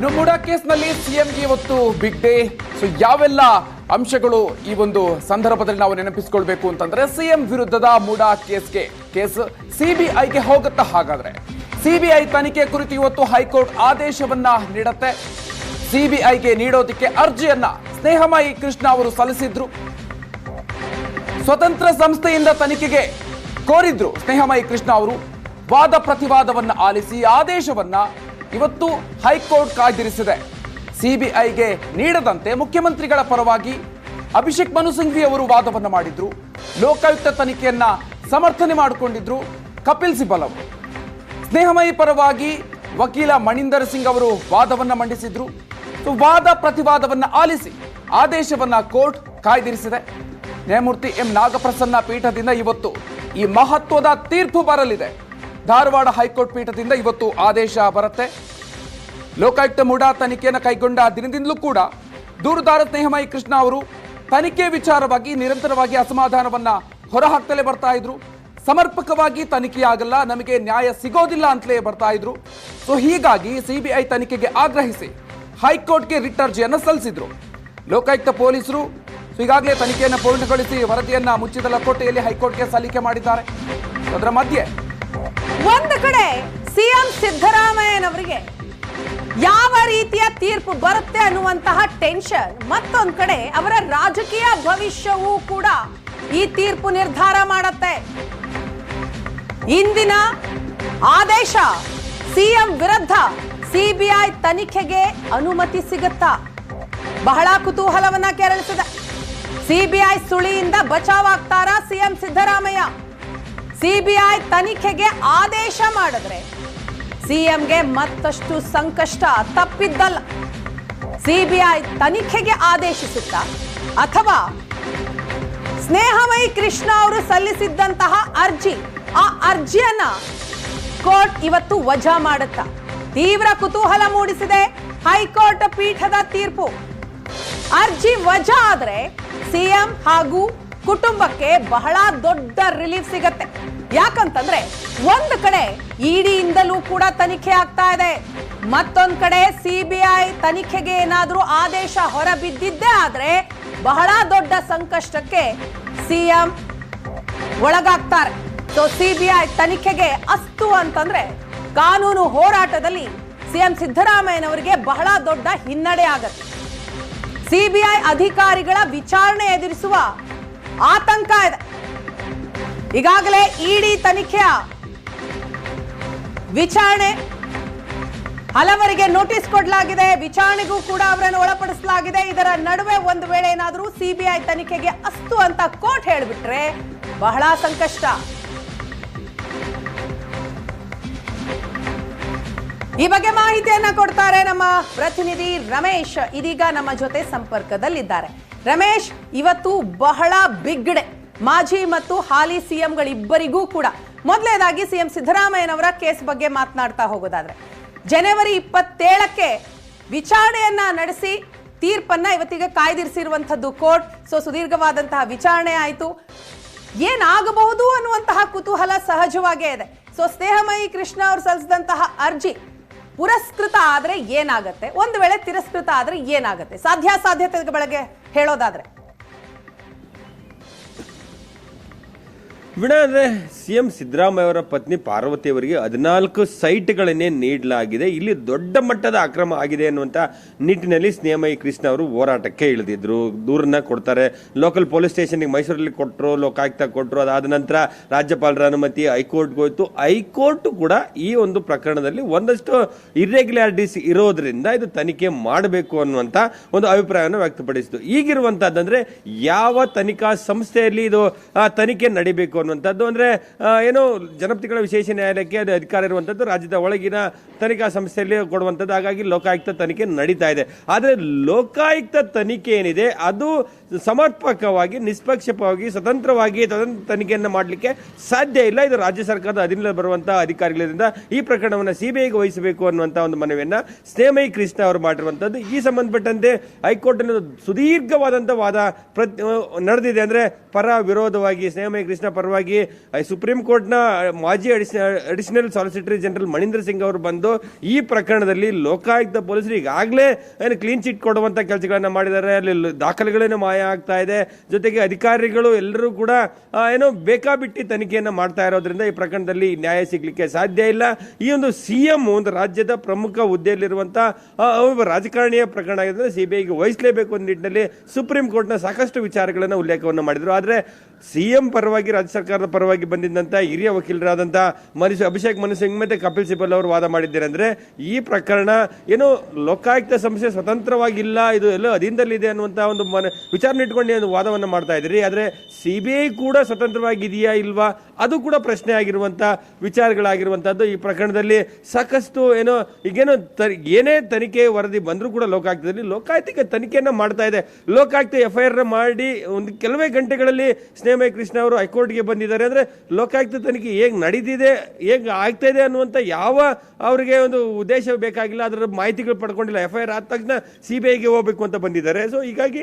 ಇನ್ನು ಮುಡಾ ಕೇಸ್ನಲ್ಲಿ ಸಿಎಂಗೆ ಇವತ್ತು ಬಿಗ್ ಡೇ ಸೊ ಯಾವೆಲ್ಲ ಅಂಶಗಳು ಈ ಒಂದು ಸಂದರ್ಭದಲ್ಲಿ ನಾವು ನೆನಪಿಸಿಕೊಳ್ಬೇಕು ಅಂತಂದ್ರೆ ಸಿಎಂ ವಿರುದ್ಧದ ಮುಡಾ ಕೇಸ್ಗೆ. ಕೇಸ್ ಸಿಬಿಐಗೆ ಹೋಗುತ್ತಾ ಹಾಗಾದ್ರೆ? ಸಿಬಿಐ ತನಿಖೆ ಕುರಿತು ಇವತ್ತು ಹೈಕೋರ್ಟ್ ಆದೇಶವನ್ನ ನೀಡುತ್ತೆ. ಸಿಬಿಐಗೆ ನೀಡೋದಕ್ಕೆ ಅರ್ಜಿಯನ್ನ ಸ್ನೇಹಮಾಯಿ ಕೃಷ್ಣ ಅವರು ಸಲ್ಲಿಸಿದ್ರು. ಸ್ವತಂತ್ರ ಸಂಸ್ಥೆಯಿಂದ ತನಿಖೆಗೆ ಕೋರಿದ್ರು ಸ್ನೇಹಮಾಯಿ ಕೃಷ್ಣ ಅವರು. ವಾದ ಪ್ರತಿವಾದವನ್ನ ಆಲಿಸಿ ಆದೇಶವನ್ನ ಇವತ್ತು ಹೈಕೋರ್ಟ್ ಕಾಯ್ದಿರಿಸಿದೆ. ಸಿಬಿಐಗೆ ನೀಡದಂತೆ ಮುಖ್ಯಮಂತ್ರಿಗಳ ಪರವಾಗಿ ಅಭಿಷೇಕ್ ಮನು ಸಿಂಘ್ವಿ ಅವರು ವಾದವನ್ನು ಮಾಡಿದ್ರು. ಲೋಕಾಯುಕ್ತ ತನಿಖೆಯನ್ನ ಸಮರ್ಥನೆ ಮಾಡಿಕೊಂಡಿದ್ರು ಕಪಿಲ್ ಸಿಬಲ್ ಅವರು. ಸ್ನೇಹಮಯಿ ಪರವಾಗಿ ವಕೀಲ ಮಣಿಂದರ್ ಸಿಂಗ್ ಅವರು ವಾದವನ್ನು ಮಂಡಿಸಿದ್ರು. ವಾದ ಪ್ರತಿವಾದವನ್ನು ಆಲಿಸಿ ಆದೇಶವನ್ನ ಕೋರ್ಟ್ ಕಾಯ್ದಿರಿಸಿದೆ. ನ್ಯಾಯಮೂರ್ತಿ ಎಂ ನಾಗಪ್ರಸನ್ನ ಪೀಠದಿಂದ ಇವತ್ತು ಈ ಮಹತ್ವದ ತೀರ್ಪು ಬರಲಿದೆ. ಧಾರವಾಡ ಹೈಕೋರ್ಟ್ ಪೀಠದಿಂದ ಇವತ್ತು ಆದೇಶ ಬರುತ್ತೆ. ಲೋಕಾಯುಕ್ತ ಮೂಡಾ ತನಿಖೆಯನ್ನು ಕೈಗೊಂಡ ದಿನದಿಂದಲೂ ಕೂಡ ದೂರುದಾರ ಸ್ನೇಹಮಯಿ ಕೃಷ್ಣ ಅವರು ತನಿಖೆ ವಿಚಾರವಾಗಿ ನಿರಂತರವಾಗಿ ಅಸಮಾಧಾನವನ್ನ ಹೊರಹಾಕ್ತಲೇ ಬರ್ತಾ ಇದ್ರು. ಸಮರ್ಪಕವಾಗಿ ತನಿಖೆ ಆಗಲ್ಲ ನಮಗೆ ನ್ಯಾಯ ಸಿಗೋದಿಲ್ಲ ಅಂತಲೇ ಬರ್ತಾ ಇದ್ರು. ಸೊ ಹೀಗಾಗಿ ಸಿಬಿಐ ತನಿಖೆಗೆ ಆಗ್ರಹಿಸಿ ಹೈಕೋರ್ಟ್ಗೆ ರಿಟ್ ಅರ್ಜಿಯನ್ನು ಸಲ್ಲಿಸಿದ್ರು. ಲೋಕಾಯುಕ್ತ ಪೊಲೀಸರು ಈಗಾಗಲೇ ತನಿಖೆಯನ್ನು ಪೂರ್ಣಗೊಳಿಸಿ ವರದಿಯನ್ನ ಮುಚ್ಚಿದ ಲಕೋಟೆಯಲ್ಲಿ ಹೈಕೋರ್ಟ್ಗೆ ಸಲ್ಲಿಕೆ ಮಾಡಿದ್ದಾರೆ. ಅದರ ಮಧ್ಯೆ ಒಂದು ಕಡೆ ಸಿಎಂ ಸಿದ್ದರಾಮಯ್ಯನವರಿಗೆ ಯಾವ ರೀತಿಯ ತೀರ್ಪು ಬರುತ್ತೆ ಅನ್ನುವಂತಹ ಟೆನ್ಷನ್, ಮತ್ತೊಂದು ಕಡೆ ಅವರ ರಾಜಕೀಯ ಭವಿಷ್ಯವೂ ಕೂಡ ಈ ತೀರ್ಪು ನಿರ್ಧಾರ ಮಾಡುತ್ತೆ. ಇಂದಿನ ಆದೇಶ ಸಿಎಂ ವಿರುದ್ಧ ಸಿಬಿಐ ತನಿಖೆಗೆ ಅನುಮತಿ ಸಿಗುತ್ತಾ? ಬಹಳ ಕುತೂಹಲವನ್ನ ಕೆರಳಿಸಿದೆ. ಸಿಬಿಐ ಸುಳಿಯಿಂದ ಬಚಾವಾಗ್ತಾರಾ ಸಿಎಂ ಸಿದ್ದರಾಮಯ್ಯ? ಸಿಬಿಐ ತನಿಖೆಗೆ ಆದೇಶ ಮಾಡಿದ್ರೆ ಸಿಎಂಗೆ ಮತ್ತಷ್ಟು ಸಂಕಷ್ಟ ತಪ್ಪಿದ್ದಲ್ಲ. ಸಿಬಿಐ ತನಿಖೆಗೆ ಆದೇಶಿಸುತ್ತಾ ಅಥವಾ ಸ್ನೇಹಮಯಿ ಕೃಷ್ಣ ಅವರು ಸಲ್ಲಿಸಿದ್ದಂತಹ ಅರ್ಜಿ, ಆ ಅರ್ಜಿಯನ್ನ ಕೋರ್ಟ್ ಇವತ್ತು ವಜಾ ಮಾಡುತ್ತಾ? ತೀವ್ರ ಕುತೂಹಲ ಮೂಡಿಸಿದೆ ಹೈಕೋರ್ಟ್ ಪೀಠದ ತೀರ್ಪು. ಅರ್ಜಿ ವಜಾ ಆದ್ರೆ ಸಿಎಂ ಹಾಗೂ ಕುಟುಂಬಕ್ಕೆ ಬಹಳ ದೊಡ್ಡ ರಿಲೀಫ್ ಸಿಗತ್ತೆ. ಯಾಕಂತಂದ್ರೆ ಒಂದು ಕಡೆ ಇಡಿಯಿಂದಲೂ ಕೂಡ ತನಿಖೆ ಆಗ್ತಾ ಇದೆ. ಮತ್ತೊಂದು ಕಡೆ ಸಿಬಿಐ ತನಿಖೆಗೆ ಏನಾದರೂ ಆದೇಶ ಹೊರಬಿದ್ದಿದ್ದೇ ಆದ್ರೆ ಬಹಳ ದೊಡ್ಡ ಸಂಕಷ್ಟಕ್ಕೆ ಸಿಎಂ ಒಳಗಾಗ್ತಾರೆ. ಸೊ ಸಿಬಿಐ ತನಿಖೆಗೆ ಅಸ್ತು ಅಂತಂದ್ರೆ ಕಾನೂನು ಹೋರಾಟದಲ್ಲಿ ಸಿಎಂ ಸಿದ್ದರಾಮಯ್ಯನವರಿಗೆ ಬಹಳ ದೊಡ್ಡ ಹಿನ್ನಡೆ ಆಗತ್ತೆ. ಸಿಬಿಐ ಅಧಿಕಾರಿಗಳ ವಿಚಾರಣೆ ಎದುರಿಸುವ ಆತಂಕ ಇದೆ. ಈಗಾಗಲೇ ಇಡಿ ತನಿಖೆಯ ವಿಚಾರಣೆ ಹಲವರಿಗೆ ನೋಟಿಸ್ ಕೊಡಲಾಗಿದೆ. ವಿಚಾರಣೆಗೂ ಕೂಡ ಅವರನ್ನು ಒಳಪಡಿಸಲಾಗಿದೆ. ಇದರ ನಡುವೆ ಒಂದು ವೇಳೆ ಏನಾದರೂ ಸಿಬಿಐ ತನಿಖೆಗೆ ಅಸ್ತು ಅಂತ ಕೋರ್ಟ್ ಹೇಳಿಬಿಟ್ರೆ ಬಹಳ ಸಂಕಷ್ಟ. ಈ ಬಗ್ಗೆ ಮಾಹಿತಿಯನ್ನ ಕೊಡ್ತಾರೆ ನಮ್ಮ ಪ್ರತಿನಿಧಿ ರಮೇಶ್. ಇದೀಗ ನಮ್ಮ ಜೊತೆ ಸಂಪರ್ಕದಲ್ಲಿದ್ದಾರೆ. ರಮೇಶ್, ಇವತ್ತು ಬಹಳ ಬಿಗ್ಡೆ ಮಾಜಿ ಮತ್ತು ಹಾಲಿ ಸಿಎಂಗಳಿಬ್ಬರಿಗೂ ಕೂಡ. ಮೊದಲನೇದಾಗಿ ಸಿಎಂ ಸಿದ್ದರಾಮಯ್ಯನವರ ಕೇಸ್ ಬಗ್ಗೆ ಮಾತನಾಡ್ತಾ ಹೋಗೋದಾದ್ರೆ, ಜನವರಿ ಇಪ್ಪತ್ತೇಳಕ್ಕೆ ವಿಚಾರಣೆಯನ್ನ ನಡೆಸಿ ತೀರ್ಪನ್ನ ಇವತ್ತಿಗೆ ಕಾಯ್ದಿರಿಸಿರುವಂತದ್ದು ಕೋರ್ಟ್. ಸೊ ಸುದೀರ್ಘವಾದಂತಹ ವಿಚಾರಣೆ ಆಯಿತು. ಏನಾಗಬಹುದು ಅನ್ನುವಂತಹ ಕುತೂಹಲ ಸಹಜವಾಗೇ ಇದೆ. ಸೊ ಸ್ನೇಹಮಯಿ ಕೃಷ್ಣ ಅವರು ಸಲ್ಲಿಸಿದಂತಹ ಅರ್ಜಿ ಪುರಸ್ಕೃತ ಆದರೆ ಏನಾಗುತ್ತೆ? ಒಂದು ವೇಳೆ ತಿರಸ್ಕೃತ ಆದರೆ ಏನಾಗುತ್ತೆ? ಸಾಧ್ಯ ಸಾಧ್ಯತೆ ಬೆಳಗ್ಗೆ ಹೇಳೋದಾದ್ರೆ. ವಿಣ ಸಿಎಂ ಸಿ ಎಂ ಸಿದ್ದರಾಮಯ್ಯ ಅವರ ಪತ್ನಿ ಪಾರ್ವತಿ ಅವರಿಗೆ ಹದಿನಾಲ್ಕು ಸೈಟ್ಗಳನ್ನೇ ನೀಡಲಾಗಿದೆ. ಇಲ್ಲಿ ದೊಡ್ಡ ಮಟ್ಟದ ಅಕ್ರಮ ಆಗಿದೆ ಅನ್ನುವಂಥ ನಿಟ್ಟಿನಲ್ಲಿ ಸ್ನೇಹಮಯಿ ಕೃಷ್ಣ ಅವರು ಹೋರಾಟಕ್ಕೆ ಇಳಿದಿದ್ರು. ದೂರನ್ನ ಕೊಡ್ತಾರೆ. ಲೋಕಲ್ ಪೊಲೀಸ್ ಸ್ಟೇಷನ್ಗೆ ಮೈಸೂರಲ್ಲಿ ಕೊಟ್ಟರು ಲೋಕಾಯುಕ್ತ ಕೊಟ್ಟರು ಅದಾದ ನಂತರ ರಾಜ್ಯಪಾಲರ ಅನುಮತಿ, ಹೈಕೋರ್ಟ್ಗೆ ಹೋಯ್ತು. ಹೈಕೋರ್ಟ್ ಕೂಡ ಈ ಒಂದು ಪ್ರಕರಣದಲ್ಲಿ ಒಂದಷ್ಟು ಇರ್ರೆಗ್ಯುಲಾರಿಟೀಸ್ ಇರೋದ್ರಿಂದ ಇದು ತನಿಖೆ ಮಾಡಬೇಕು ಅನ್ನುವಂಥ ಒಂದು ಅಭಿಪ್ರಾಯವನ್ನು ವ್ಯಕ್ತಪಡಿಸಿತು. ಈಗಿರುವಂತಹದ್ದಂದ್ರೆ ಯಾವ ತನಿಖಾ ಸಂಸ್ಥೆಯಲ್ಲಿ ಇದು ತನಿಖೆ ನಡಿಬೇಕು ಅನ್ನುವಂಥದ್ದು ಅಂದರೆ ಏನು ಜನಪ್ರತಿಗಳ ವಿಶೇಷ ನ್ಯಾಯಾಲಯಕ್ಕೆ ಅದು ಅಧಿಕಾರ ಇರುವಂಥದ್ದು ರಾಜ್ಯದ ಒಳಗಿನ ತನಿಖಾ ಸಂಸ್ಥೆಯಲ್ಲಿ ಕೊಡುವಂಥದ್ದು ಹಾಗಾಗಿ ಲೋಕಾಯುಕ್ತ ತನಿಖೆ ನಡೀತಾ ಇದೆ. ಆದರೆ ಲೋಕಾಯುಕ್ತ ತನಿಖೆ ಏನಿದೆ, ಅದು ಸಮರ್ಪಕವಾಗಿ ನಿಷ್ಪಕ್ಷಪವಾಗಿ ಸ್ವತಂತ್ರವಾಗಿ ಸ್ವತಂತ್ರ ತನಿಖೆಯನ್ನು ಮಾಡಲಿಕ್ಕೆ ಸಾಧ್ಯ ಇಲ್ಲ. ಇದು ರಾಜ್ಯ ಸರ್ಕಾರದ ಅಧೀನದಲ್ಲಿ ಬರುವಂಥ ಅಧಿಕಾರಿಗಳಿಂದ ಈ ಪ್ರಕರಣವನ್ನು ಸಿಬಿಐಗೆ ವಹಿಸಬೇಕು ಅನ್ನುವಂಥ ಒಂದು ಮನವಿಯನ್ನು ಸ್ನೇಮಯಿ ಕೃಷ್ಣ ಅವರು ಮಾಡಿರುವಂಥದ್ದು ಈ ಸಂಬಂಧಪಟ್ಟಂತೆ ಹೈಕೋರ್ಟ್ ಸುದೀರ್ಘವಾದಂಥ ವಾದ ಪ್ರತಿ ನಡೆದಿದೆ. ಅಂದರೆ ಪರ ವಿರೋಧವಾಗಿ ಸ್ನೇಹಮಯಿ ಕೃಷ್ಣ ಪರ ಪರವಾಗಿ ಸುಪ್ರೀಂ ಕೋರ್ಟ್ನ ಮಾಜಿ additional solicitor general Maninder Singh ಅವರು ಬಂದು ಈ ಪ್ರಕರಣದಲ್ಲಿ ಲೋಕಾಯುಕ್ತ ಪೊಲೀಸರು ಈಗಾಗಲೇ ಏನು ಕ್ಲೀನ್ ಚಿಟ್ ಕೊಡುವಂತ ಕೆಲಸಗಳನ್ನ ಮಾಡಿದ್ದಾರೆ. ಅಲ್ಲಿ ದಾಖಲೆಗಳೇನು ಮಾಯ ಆಗ್ತಾ ಇದೆ. ಜೊತೆಗೆ ಅಧಿಕಾರಿಗಳು ಎಲ್ಲರೂ ಕೂಡ ಏನು ಬೇಕಾಬಿಟ್ಟಿ ತನಿಖೆಯನ್ನು ಮಾಡ್ತಾ ಇರೋದ್ರಿಂದ ಈ ಪ್ರಕರಣದಲ್ಲಿ ನ್ಯಾಯ ಸಿಗ್ಲಿಕ್ಕೆ ಸಾಧ್ಯ ಇಲ್ಲ. ಈ ಒಂದು ಸಿಎಂ ಒಂದು ರಾಜ್ಯದ ಪ್ರಮುಖ ಹುದ್ದೆಯಲ್ಲಿರುವಂಥ ರಾಜಕಾರಣಿಯ ಪ್ರಕರಣ ಆಗಿದ್ರೆ ಸಿಬಿಐಗೆ ವಹಿಸಲೇಬೇಕು ಅನ್ನೋ ನಿಟ್ಟಿನಲ್ಲಿ ಸುಪ್ರೀಂ ಕೋರ್ಟ್ನ ಸಾಕಷ್ಟು ವಿಚಾರಗಳನ್ನು ಉಲ್ಲೇಖವನ್ನು ಮಾಡಿದ್ರು. ಆದ್ರೆ ಸಿಎಂ ಪರವಾಗಿ ರಾಜ್ಯ ಸರ್ಕಾರದ ಪರವಾಗಿ ಬಂದಿದ್ದಂಥ ಹಿರಿಯ ವಕೀಲರಾದಂಥ ಮನುಷ್ಯ ಅಭಿಷೇಕ್ ಮನು ಸಿಂಗ್ ಮತ್ತೆ ಕಪಿಲ್ ಸಿಬಲ್ ಅವರು ವಾದ ಮಾಡಿದ್ದಾರೆ ಅಂದ್ರೆ ಈ ಪ್ರಕರಣ ಏನು ಲೋಕಾಯುಕ್ತ ಸಂಸ್ಥೆ ಸ್ವತಂತ್ರವಾಗಿಲ್ಲ, ಇದು ಎಲ್ಲ ಅಧೀನದಲ್ಲಿದೆ ಅನ್ನುವಂಥ ಒಂದು ಮನ ವಿಚಾರಣೆ ಇಟ್ಕೊಂಡು ಒಂದು ವಾದವನ್ನು ಮಾಡ್ತಾ ಇದ್ರಿ. ಆದ್ರೆ ಸಿಬಿಐ ಕೂಡ ಸ್ವತಂತ್ರವಾಗಿದೆಯಾ ಇಲ್ವಾ? ಅದು ಕೂಡ ಪ್ರಶ್ನೆ ಆಗಿರುವಂಥ ವಿಚಾರಗಳಾಗಿರುವಂಥದ್ದು ಈ ಪ್ರಕರಣದಲ್ಲಿ ಸಾಕಷ್ಟು ಏನೋ ಈಗೇನೋ ತ- ಏನೇ ತನಿಖೆ ವರದಿ ಬಂದರೂ ಕೂಡ ಲೋಕಾಯುಕ್ತದಲ್ಲಿ ಲೋಕಾಯುಕ್ತ ತನಿಖೆಯನ್ನು ಮಾಡ್ತಾ ಇದೆ. ಲೋಕಾಯುಕ್ತ ಎಫ್ ಐ ಆರ್ ಮಾಡಿ ಒಂದು ಕೆಲವೇ ಗಂಟೆಗಳಲ್ಲಿ ಸ್ನೇಹಮಯ ಕೃಷ್ಣ ಅವರು ಹೈಕೋರ್ಟ್ಗೆ ಬಂದಿದ್ದಾರೆ ಅಂದರೆ ಲೋಕಾಯುಕ್ತ ತನಿಖೆ ಹೇಗೆ ನಡೀತಿದೆ, ಹೇಗೆ ಆಗ್ತಾ ಇದೆ ಅನ್ನುವಂಥ ಯಾವ ಅವರಿಗೆ ಒಂದು ಉದ್ದೇಶ ಬೇಕಾಗಿಲ್ಲ, ಅದರ ಮಾಹಿತಿಗಳು ಪಡ್ಕೊಂಡಿಲ್ಲ. ಎಫ್ ಐ ಆರ್ ಆದ ತಕ್ಷಣ ಸಿಬಿಐಗೆ ಹೋಗ್ಬೇಕು ಅಂತ ಬಂದಿದ್ದಾರೆ. ಸೊ ಹೀಗಾಗಿ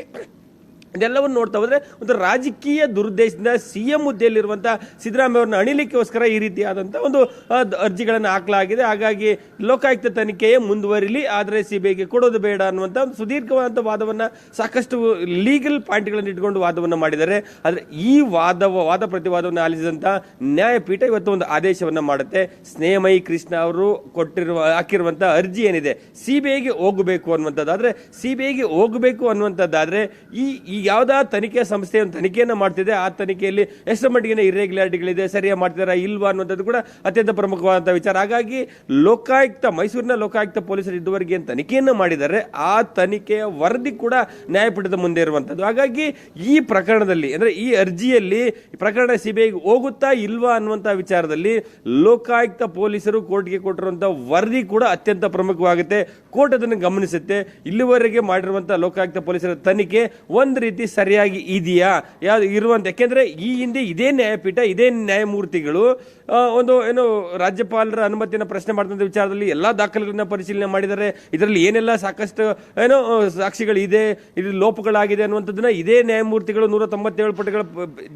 ಇದೆಲ್ಲವನ್ನು ನೋಡ್ತಾ ಹೋದರೆ ಒಂದು ರಾಜಕೀಯ ದುರುದ್ದೇಶದಿಂದ ಸಿಎಂ ಹುದ್ದೆಯಲ್ಲಿರುವಂಥ ಸಿದ್ದರಾಮಯ್ಯ ಅವರನ್ನ ಅಣಿಲಿಕ್ಕೋಸ್ಕರ ಈ ರೀತಿಯಾದಂಥ ಒಂದು ಅರ್ಜಿಗಳನ್ನು ಹಾಕಲಾಗಿದೆ. ಹಾಗಾಗಿ ಲೋಕಾಯುಕ್ತ ತನಿಖೆಯೇ ಮುಂದುವರಿಲಿ. ಆದರೆ ಸಿ ಬಿ ಐಗೆ ಕೊಡೋದು ಬೇಡ ಅನ್ನುವಂಥ ಒಂದು ಸುದೀರ್ಘವಾದಂಥ ವಾದವನ್ನು ಸಾಕಷ್ಟು ಲೀಗಲ್ ಪಾಯಿಂಟ್ಗಳನ್ನು ಇಟ್ಕೊಂಡು ವಾದವನ್ನು ಮಾಡಿದ್ದಾರೆ. ಆದರೆ ಈ ವಾದ ವಾದ ಪ್ರತಿವಾದವನ್ನು ಆಲಿಸಿದಂಥ ನ್ಯಾಯಪೀಠ ಇವತ್ತು ಒಂದು ಆದೇಶವನ್ನು ಮಾಡುತ್ತೆ. ಸ್ನೇಹಮಯಿ ಕೃಷ್ಣ ಅವರು ಕೊಟ್ಟಿರುವ ಹಾಕಿರುವಂಥ ಅರ್ಜಿ ಏನಿದೆ? ಸಿ ಬಿ ಐಗೆ ಹೋಗಬೇಕು ಬಿ ಎಗೆ ಹೋಗಬೇಕು ಅನ್ನುವಂಥದ್ದಾದರೆ ಈ ಈ ಯಾವ್ದಾ ತನಿಖೆ ಸಂಸ್ಥೆ ಒಂದು ತನಿಖೆಯನ್ನ ಮಾಡ್ತಿದೆ, ಆ ತನಿಖೆಯಲ್ಲಿ ಎಷ್ಟು ಮಟ್ಟಿಗೆ ಇರ್ರೆಗ್ಯುಲಾರಿಟಿಗಳಿದೆ ಸರಿಯಾಗಿ ಮಾಡ್ತಿದಾರಾ ಇಲ್ವಾ ಅನ್ನುವಂಥದ್ದು ಕೂಡ ಅತ್ಯಂತ ಪ್ರಮುಖವಾದಂಥ ವಿಚಾರ. ಹಾಗಾಗಿ ಲೋಕಾಯುಕ್ತ, ಮೈಸೂರಿನ ಲೋಕಾಯುಕ್ತ ಪೊಲೀಸರು ಇದುವರೆಗೆ ಏನು ತನಿಖೆಯನ್ನು ಮಾಡಿದ್ದಾರೆ, ಆ ತನಿಖೆಯ ವರದಿ ಕೂಡ ನ್ಯಾಯಪೀಠದ ಮುಂದೆ ಇರುವಂಥದ್ದು ಹಾಗಾಗಿ ಈ ಪ್ರಕರಣದಲ್ಲಿ, ಅಂದ್ರೆ ಈ ಅರ್ಜಿಯಲ್ಲಿ ಪ್ರಕರಣ ಸಿಬಿಐಗೆ ಹೋಗುತ್ತಾ ಇಲ್ವಾ ಅನ್ನುವಂತಹ ವಿಚಾರದಲ್ಲಿ ಲೋಕಾಯುಕ್ತ ಪೊಲೀಸರು ಕೋರ್ಟ್ಗೆ ಕೊಟ್ಟಿರುವಂತಹ ವರದಿ ಕೂಡ ಅತ್ಯಂತ ಪ್ರಮುಖವಾಗುತ್ತೆ. ಕೋರ್ಟ್ ಅದನ್ನು ಗಮನಿಸುತ್ತೆ. ಇಲ್ಲಿವರೆಗೆ ಮಾಡಿರುವಂತಹ ಲೋಕಾಯುಕ್ತ ಪೊಲೀಸರ ತನಿಖೆ ಒಂದು ರೀತಿ ಸರಿಯಾಗಿ ಇದೆಯಾ? ಯಾವ್ದು ಇರುವಂತ? ಯಾಕೆಂದ್ರೆ ಈ ಹಿಂದೆ ಇದೇ ನ್ಯಾಯಪೀಠ ಇದೇ ನ್ಯಾಯಮೂರ್ತಿಗಳು ಒಂದು, ಏನು, ರಾಜ್ಯಪಾಲರ ಅನುಮತಿಯನ್ನು ಪ್ರಶ್ನೆ ಮಾಡಿದಂಥ ವಿಚಾರದಲ್ಲಿ ಎಲ್ಲ ದಾಖಲೆಗಳನ್ನ ಪರಿಶೀಲನೆ ಮಾಡಿದ್ದಾರೆ ಇದರಲ್ಲಿ ಏನೆಲ್ಲ ಸಾಕಷ್ಟು, ಏನೋ ಸಾಕ್ಷಿಗಳಿದೆ, ಇದು ಲೋಪಗಳಾಗಿದೆ ಅನ್ನುವಂಥದ್ದನ್ನ ಇದೇ ನ್ಯಾಯಮೂರ್ತಿಗಳು ನೂರ ತೊಂಬತ್ತೇಳು ಪುಟಗಳ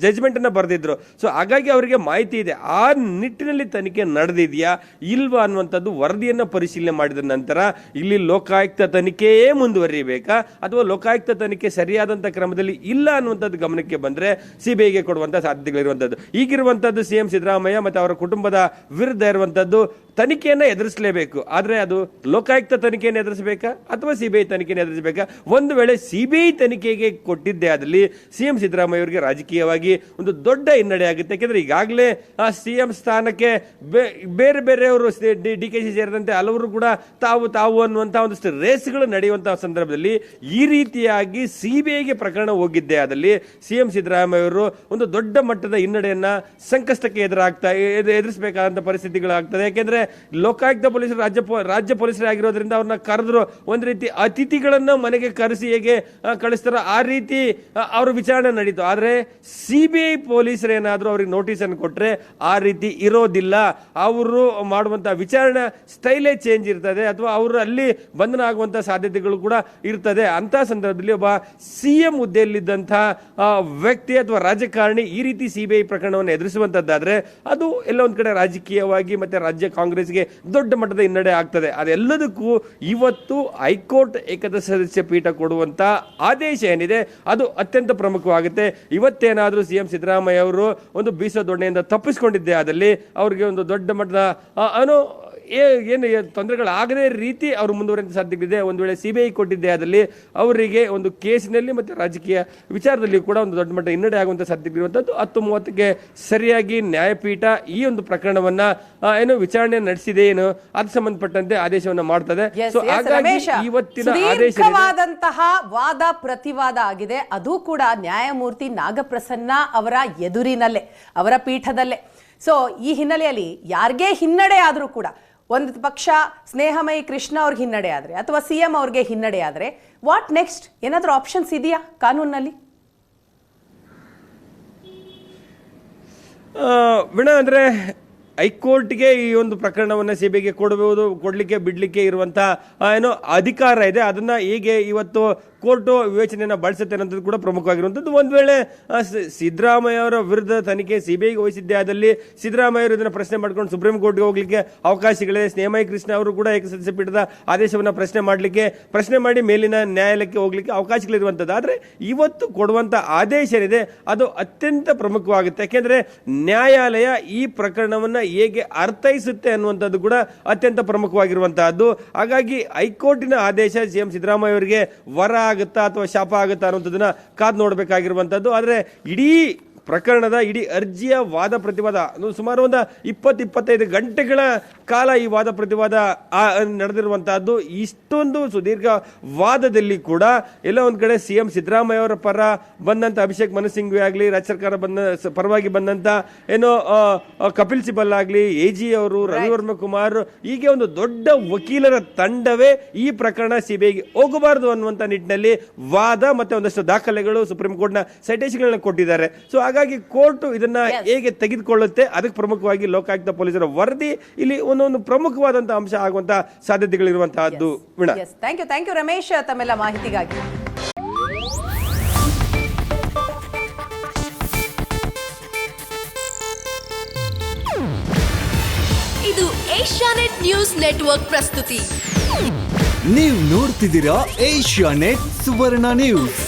ಜಜ್ಮೆಂಟನ್ನು ಬರೆದಿದ್ದರು ಸೊ ಹಾಗಾಗಿ ಅವರಿಗೆ ಮಾಹಿತಿ ಇದೆ. ಆ ನಿಟ್ಟಿನಲ್ಲಿ ತನಿಖೆ ನಡೆದಿದೆಯಾ ಇಲ್ವಾ ಅನ್ನುವಂಥದ್ದು ವರದಿಯನ್ನು ಪರಿಶೀಲನೆ ಮಾಡಿದ ನಂತರ ಇಲ್ಲಿ ಲೋಕಾಯುಕ್ತ ತನಿಖೆಯೇ ಮುಂದುವರಿಬೇಕಾ ಅಥವಾ ಲೋಕಾಯುಕ್ತ ತನಿಖೆ ಸರಿಯಾದಂಥ ಕ್ರಮದಲ್ಲಿ ಇಲ್ಲ ಅನ್ನುವಂಥದ್ದು ಗಮನಕ್ಕೆ ಬಂದರೆ ಸಿಬಿಐಗೆ ಕೊಡುವಂಥ ಸಾಧ್ಯತೆಗಳಿರುವಂಥದ್ದು. ಈಗಿರುವಂಥದ್ದು ಸಿ ಎಂ ಸಿದ್ದರಾಮಯ್ಯ ಮತ್ತೆ ಅವರ ಕುಟುಂಬದ ವಿರುದ್ಧ ಇರುವಂತದ್ದು ತನಿಖೆಯನ್ನ ಎದುರಿಸಲೇಬೇಕು. ಆದರೆ ಅದು ಲೋಕಾಯುಕ್ತ ತನಿಖೆಯನ್ನು ಎದುರಿಸಬೇಕಾ? ಅಥವಾ ಸಿಬಿಐ ತನಿಖೆಯನ್ನು ಎದುರಿಸಬೇಕಾ? ಒಂದು ವೇಳೆ ಸಿಬಿಐ ತನಿಖೆಗೆ ಕೊಟ್ಟಿದ್ದೆ ಆದಲ್ಲಿ ಸಿಎಂ ಸಿದ್ದರಾಮಯ್ಯ ಅವರಿಗೆ ರಾಜಕೀಯವಾಗಿ ಒಂದು ದೊಡ್ಡ ಹಿನ್ನಡೆ ಆಗುತ್ತೆ. ಯಾಕೆಂದರೆ ಈಗಾಗಲೇ, ಆ ಸಿಎಂ ಸ್ಥಾನಕ್ಕೆ ಬೇ- ಬೇರೆ ಬೇರೆಯವರು ಡಿ ಕೆ ಸಿ ಸೇರಿದಂತೆ ಹಲವರು ಕೂಡ ತಾವು ತಾವು ಅನ್ನುವಂಥ ಒಂದಷ್ಟು ರೇಸ್ಗಳು ನಡೆಯುವಂಥ ಸಂದರ್ಭದಲ್ಲಿ ಈ ರೀತಿಯಾಗಿ ಸಿಬಿಐಗೆ ಪ್ರಕರಣ ಹೋಗಿದ್ದೆ ಆದಲ್ಲಿ ಸಿಎಂ ಸಿದ್ದರಾಮಯ್ಯ ಅವರು ಒಂದು ದೊಡ್ಡ ಮಟ್ಟದ ಹಿನ್ನಡೆಯನ್ನ ಸಂಕಷ್ಟಕ್ಕೆ ಎದುರಾಗ್ತಾ ಎದು- ಪರಿಸ್ಥಿತಿಗಳು ಪರಿಸ್ಥಿತಿಗಳಾಗ್ತದೆ. ಯಾಕೆಂದ್ರೆ ಲೋಕಾಯುಕ್ತ ಪೊಲೀಸರು ರಾಜ್ಯ ರಾಜ್ಯ ಪೊಲೀಸರೇ ಆಗಿರೋದ್ರಿಂದ ಅವ್ರನ್ನ ಕರೆದ್ರು ಒಂದು ರೀತಿ ಅತಿಥಿಗಳನ್ನ ಮನೆಗೆ ಕರೆಸಿ ಹೇಗೆ ಕಳಿಸ್ತಾರ ಆ ರೀತಿ ಅವ್ರ ವಿಚಾರಣೆ ನಡೀತು. ಆದ್ರೆ ಸಿಬಿಐ ಪೊಲೀಸರು ಏನಾದ್ರು ಅವ್ರಿಗೆ ನೋಟಿಸ್ ಅನ್ನು ಕೊಟ್ರೆ ಆ ರೀತಿ ಇರೋದಿಲ್ಲ. ಅವರು ಮಾಡುವಂತ ವಿಚಾರಣೆ ಸ್ಟೈಲೇ ಚೇಂಜ್ ಇರ್ತದೆ ಅಥವಾ ಅವರು ಅಲ್ಲಿ ಬಂಧನ ಆಗುವಂತ ಸಾಧ್ಯತೆಗಳು ಕೂಡ ಇರ್ತದೆ. ಅಂತ ಸಂದರ್ಭದಲ್ಲಿ ಒಬ್ಬ ಸಿಎಂ ಹುದ್ದೆಯಲ್ಲಿದ್ದಂತಹ ಆ, ವ್ಯಕ್ತಿ ಅಥವಾ ರಾಜಕಾರಣಿ ಈ ರೀತಿ ಸಿಬಿಐ ಪ್ರಕರಣವನ್ನು ಎದುರಿಸುವಂತದ್ದಾದ್ರೆ ಅದು ಎಲ್ಲ ಒಂದು ಕಡೆ ರಾಜಕೀಯವಾಗಿ ಮತ್ತು ರಾಜ್ಯ ಕಾಂಗ್ರೆಸ್ಗೆ ದೊಡ್ಡ ಮಟ್ಟದ ಹಿನ್ನಡೆ ಆಗ್ತದೆ. ಅದೆಲ್ಲದಕ್ಕೂ ಇವತ್ತು ಹೈಕೋರ್ಟ್ ಏಕದ ಸದಸ್ಯ ಪೀಠ ಕೊಡುವಂಥ ಆದೇಶ ಏನಿದೆ, ಅದು ಅತ್ಯಂತ ಪ್ರಮುಖವಾಗುತ್ತೆ. ಇವತ್ತೇನಾದರೂ ಸಿ ಎಂ ಸಿದ್ದರಾಮಯ್ಯ ಅವರು ಒಂದು ಬೀಸೋ ದೊಣ್ಣೆಯಿಂದ ತಪ್ಪಿಸ್ಕೊಂಡಿದ್ದೆ ಆದಲ್ಲಿ ಅವರಿಗೆ ಒಂದು ದೊಡ್ಡ ಮಟ್ಟದ ಏ- ಏನು ತೊಂದರೆಗಳಾಗದೇ ರೀತಿ ಅವರು ಮುಂದುವರೆದ ಸಾಧ್ಯವಿದೆ. ಒಂದು ವೇಳೆ ಸಿಬಿಐ ಕೊಟ್ಟಿದ್ದೆ ಅದರಲ್ಲಿ ಅವರಿಗೆ ಒಂದು ಕೇಸಿನಲ್ಲಿ ಮತ್ತೆ ರಾಜಕೀಯ ವಿಚಾರದಲ್ಲಿ ಕೂಡ ಒಂದು ದೊಡ್ಡ ಮಟ್ಟ ಹಿನ್ನಡೆ ಆಗುವಂತ ಇರುವಂಥದ್ದು ಹತ್ತು ಮೂವತ್ತಕ್ಕೆ ಸರಿಯಾಗಿ ನ್ಯಾಯಪೀಠ ಈ ಒಂದು ಪ್ರಕರಣವನ್ನ ಏನು ವಿಚಾರಣೆ ನಡೆಸಿದೆ ಏನು ಅದಕ್ಕೆ ಸಂಬಂಧಪಟ್ಟಂತೆ ಆದೇಶವನ್ನ ಮಾಡ್ತದೆ. ಸೊ ಹಾಗಾಗಿ ಇವತ್ತಿನ ಆದೇಶವಾದಂತಹ ವಾದ ಪ್ರತಿವಾದ ಆಗಿದೆ. ಅದು ಕೂಡ ನ್ಯಾಯಮೂರ್ತಿ ನಾಗಪ್ರಸನ್ನ ಅವರ ಎದುರಿನಲ್ಲೇ ಅವರ ಪೀಠದಲ್ಲೇ. ಸೊ ಈ ಹಿನ್ನೆಲೆಯಲ್ಲಿ ಯಾರಿಗೇ ಹಿನ್ನಡೆ ಆದರೂ ಕೂಡ ಒಂದು ಪಕ್ಷ ಸ್ನೇಹಮಯಿ ಕೃಷ್ಣ ಅವ್ರಿಗೆ ಹಿನ್ನಡೆ ಆದರೆ ಅಥವಾ ಸಿ ಎಂ ಅವ್ರಿಗೆ ಹಿನ್ನಡೆ ಆದರೆ ವಾಟ್ ನೆಕ್ಸ್ಟ್ ಏನಾದರೂ ಆಪ್ಷನ್ಸ್ ಇದೆಯಾ ಕಾನೂನಲ್ಲಿ ವಿಣ ಅಂದರೆ ಹೈಕೋರ್ಟ್ಗೆ ಈ ಒಂದು ಪ್ರಕರಣವನ್ನ ಸಿಬಿಐಗೆ ಕೊಡಬಹುದು, ಕೊಡಲಿಕ್ಕೆ, ಬಿಡಲಿಕ್ಕೆ ಇರುವಂಥ ಏನೋ ಅಧಿಕಾರ ಇದೆ. ಅದನ್ನು ಹೇಗೆ ಇವತ್ತು ಕೋರ್ಟು ವಿವೇಚನೆಯನ್ನು ಬಳಸುತ್ತೆ ಅನ್ನೋದು ಕೂಡ ಪ್ರಮುಖವಾಗಿರುವಂಥದ್ದು. ಒಂದು ವೇಳೆ ಸಿದ್ದರಾಮಯ್ಯ ಅವರ ವಿರುದ್ಧ ತನಿಖೆ ಸಿಬಿಐಗೆ ವಹಿಸಿದ್ದೆ ಆದಲ್ಲಿ ಸಿದ್ದರಾಮಯ್ಯ ಇದನ್ನ ಪ್ರಶ್ನೆ ಮಾಡ್ಕೊಂಡು ಸುಪ್ರೀಂ ಕೋರ್ಟ್ಗೆ ಹೋಗ್ಲಿಕ್ಕೆ ಅವಕಾಶಗಳಿದೆ. ಸ್ನೇಹಮಯಿ ಕೃಷ್ಣ ಅವರು ಕೂಡ ಏಕಸದಸ್ಯ ಪೀಠದ ಆದೇಶವನ್ನು ಪ್ರಶ್ನೆ ಮಾಡಲಿಕ್ಕೆ, ಪ್ರಶ್ನೆ ಮಾಡಿ ಮೇಲಿನ ನ್ಯಾಯಾಲಯಕ್ಕೆ ಹೋಗ್ಲಿಕ್ಕೆ ಅವಕಾಶಗಳಿರುವಂಥದ್ದು ಆದರೆ ಇವತ್ತು ಕೊಡುವಂಥ ಆದೇಶ ಏನಿದೆ, ಅದು ಅತ್ಯಂತ ಪ್ರಮುಖವಾಗುತ್ತೆ. ಯಾಕೆಂದರೆ ನ್ಯಾಯಾಲಯ ಈ ಪ್ರಕರಣವನ್ನು ಹೇಗೆ ಅರ್ಥೈಸುತ್ತೆ ಅನ್ನುವಂಥದ್ದು ಕೂಡ ಅತ್ಯಂತ ಪ್ರಮುಖವಾಗಿರುವಂತಹದ್ದು. ಹಾಗಾಗಿ ಹೈಕೋರ್ಟಿನ ಆದೇಶ ಸಿ ಎಂ ಸಿದ್ದರಾಮಯ್ಯ ಅವರಿಗೆ ವರ ಆಗುತ್ತಾ ಅಥವಾ ಶಾಪ ಆಗುತ್ತಾ ಅನ್ನೋಂಥದ್ದನ್ನು ಕಾದು ನೋಡಬೇಕಾಗಿರುವಂಥದ್ದು. ಆದರೆ ಇಡೀ ಪ್ರಕರಣದ ಇಡೀ ಅರ್ಜಿಯ ವಾದ ಪ್ರತಿವಾದ ಸುಮಾರು ಒಂದು ಇಪ್ಪತ್ತು ಇಪ್ಪತ್ತೈದು ಗಂಟೆಗಳ ಕಾಲ ಈ ವಾದ ಪ್ರತಿವಾದ ನಡೆದಿರುವಂತಹದ್ದು. ಇಷ್ಟೊಂದು ಸುದೀರ್ಘ ವಾದದಲ್ಲಿ ಕೂಡ ಎಲ್ಲ ಒಂದು ಕಡೆ ಸಿ ಎಂ ಸಿದ್ದರಾಮಯ್ಯ ಅವರ ಪರ ಬಂದಂತ ಅಭಿಷೇಕ್ ಮನು ಸಿಂಘ್ವಿ ಆಗಲಿ ರಾಜ್ಯ ಸರ್ಕಾರ ಬಂದ ಪರವಾಗಿ ಬಂದಂತ ಏನೋ ಕಪಿಲ್ ಸಿಬಲ್ ಆಗಲಿ ಎ ಜಿ ಅವರು ರವಿವರ್ಮ ಕುಮಾರ್ ಹೀಗೆ ಒಂದು ದೊಡ್ಡ ವಕೀಲರ ತಂಡವೇ ಈ ಪ್ರಕರಣ ಸಿಬಿಐಗೆ ಹೋಗಬಾರದು ಅನ್ನುವಂತ ನಿಟ್ಟಿನಲ್ಲಿ ವಾದ ಮತ್ತೆ ಒಂದಷ್ಟು ದಾಖಲೆಗಳು ಸುಪ್ರೀಂ ಕೋರ್ಟ್ನ ನ ಸೈಟೇಷನ್ಗಳನ್ನ ಕೊಟ್ಟಿದ್ದಾರೆ. ಸೊ ಹಾಗಾಗಿ ಕೋರ್ಟ್ ಇದನ್ನ ಹೇಗೆ ತೆಗೆದುಕೊಳ್ಳುತ್ತೆ ಅದಕ್ಕೆ ಪ್ರಮುಖವಾಗಿ ಲೋಕಾಯುಕ್ತ ಪೊಲೀಸರ ವರದಿ ಇಲ್ಲಿ ಒಂದೊಂದು ಪ್ರಮುಖವಾದಂತಹ ಅಂಶ ಆಗುವಂತಹ ಸಾಧ್ಯತೆಗಳಿರುವಂತಹದ್ದು thank you thank you Ramesh ತಮ್ಮೆಲ್ಲ ಮಾಹಿತಿಗಾಗಿ. ಇದು ಏಷ್ಯಾನೆಟ್ ನ್ಯೂಸ್ ನೆಟ್ವರ್ಕ್ ಪ್ರಸ್ತುತಿ. ನೀವು ನೋಡ್ತಿದ್ದೀರಾ ಏಷ್ಯಾ ನೆಟ್ ಸುವರ್ಣ ನ್ಯೂಸ್.